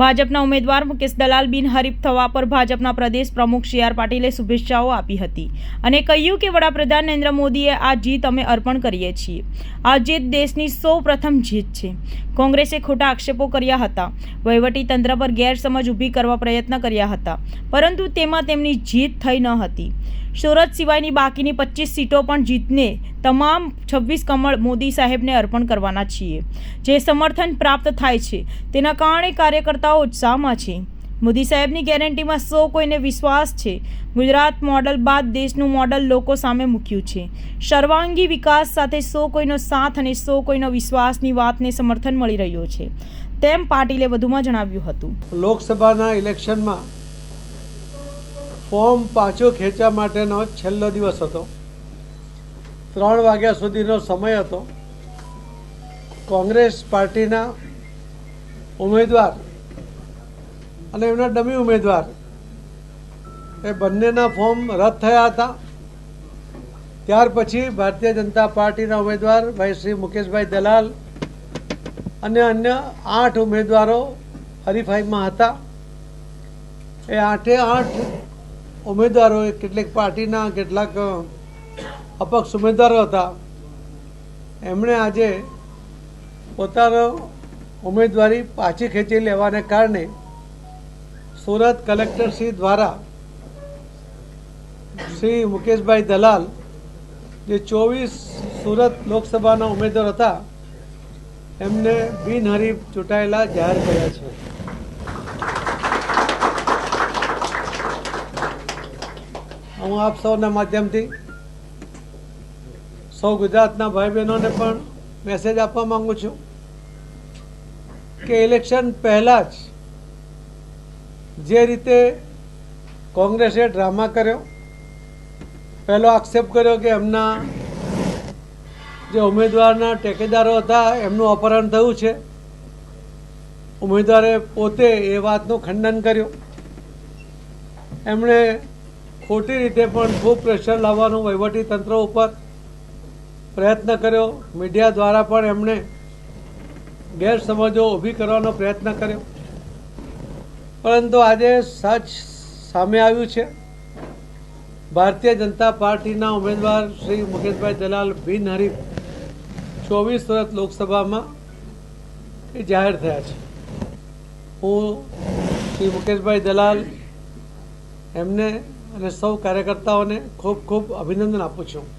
ભાજપના ઉમેદવાર મુકેશ દલાલ બિનહરીફ થવા પર ભાજપના પ્રદેશ પ્રમુખ સી આર પાટીલે શુભેચ્છાઓ આપી હતી અને કહ્યું કે વડાપ્રધાન નરેન્દ્ર મોદીએ આ જીત અમે અર્પણ કરીએ છીએ. આ જીત દેશની સૌ પ્રથમ જીત છે. કોંગ્રેસે ખોટા આક્ષેપો કર્યા હતા. વહીવટી તંત્ર પર ગેરસમજ ઊભી કરવા પ્રયત્ન કર્યા હતા, પરંતુ તેમાં તેમની જીત થઈ ન હતી. સુરત સિવાયની બાકીની પચીસ સીટો પણ જીતને તમામ છવ્વીસ કમળ મોદી સાહેબને અર્પણ કરવાના છીએ. જે સમર્થન પ્રાપ્ત થાય છે, તેના કારણે કાર્યકર્તાઓ ઉત્સાહમાં છે. મોદી સાહેબની ગેરંટીમાં સૌ કોઈને વિશ્વાસ છે. ગુજરાત મોડલ બાદ દેશનું મોડલ લોકો સામે મૂક્યું છે. સર્વાંગી વિકાસ સાથે સૌ કોઈનો સાથ અને સૌ કોઈનો વિશ્વાસની વાતને સમર્થન મળી રહ્યો છે. તેમ પાટીલે વધુમાં જણાવ્યું હતું. લોકસભાના ઇલેક્શનમાં ફોર્મ પાછો ખેંચવા માટેનો છેલ્લો દિવસ હતો. ત્રણ વાગ્યા સુધીનો સમય હતો. કોંગ્રેસ પાર્ટીના ઉમેદવાર અને એમના ડમી ઉમેદવાર. એ બંનેના ફોર્મ રદ થયા હતા. ત્યાર પછી ભારતીય જનતા પાર્ટીના ઉમેદવાર ભાઈ શ્રી મુકેશભાઈ દલાલ અને અન્ય આઠ ઉમેદવારો હરીફાઈમાં હતા. એ આઠે આઠ ઉમેદવારો કેટલીક પાર્ટીના કેટલાક અપક્ષ ઉમેદવારો હતા. એમણે આજે પોતાનો ઉમેદવારી પાછી ખેંચી લેવાને કારણે સુરત કલેક્ટરશ્રી દ્વારા શ્રી મુકેશભાઈ દલાલ, જે ચોવીસ સુરત લોકસભાના ઉમેદવાર હતા, એમને બિનહરીફ ચૂંટાયેલા જાહેર કર્યા છે. હું આપ સૌના માધ્યમથી સૌ ગુજરાતના ભાઈ બહેનોને પણ મેસેજ આપવા માંગુ છું કે ઇલેક્શન પહેલાં જ જે રીતે કોંગ્રેસે ડ્રામા કર્યો, પહેલો આક્ષેપ કર્યો કે એમના જે ઉમેદવારના ટેકેદારો હતા, એમનું અપહરણ થયું છે. ઉમેદવારે પોતે એ વાતનું ખંડન કર્યું. એમણે ખોટી રીતે પણ ખૂબ પ્રેશર લાવવાનું વહીવટી તંત્ર ઉપર પ્રયત્ન કર્યો. મીડિયા દ્વારા પણ એમણે ગેરસમજો ઊભી કરવાનો પ્રયત્ન કર્યો. પરંતુ આજે સચ સામે આવ્યું છે. ભારતીય જનતા પાર્ટીના ઉમેદવાર શ્રી મુકેશભાઈ દલાલ બિનહરીફ ચોવીસ સુરત લોકસભામાં એ જાહેર થયા છે. હું શ્રી મુકેશભાઈ દલાલ એમને અને સૌ કાર્યકર્તાઓને ખૂબ ખૂબ અભિનંદન આપું છું.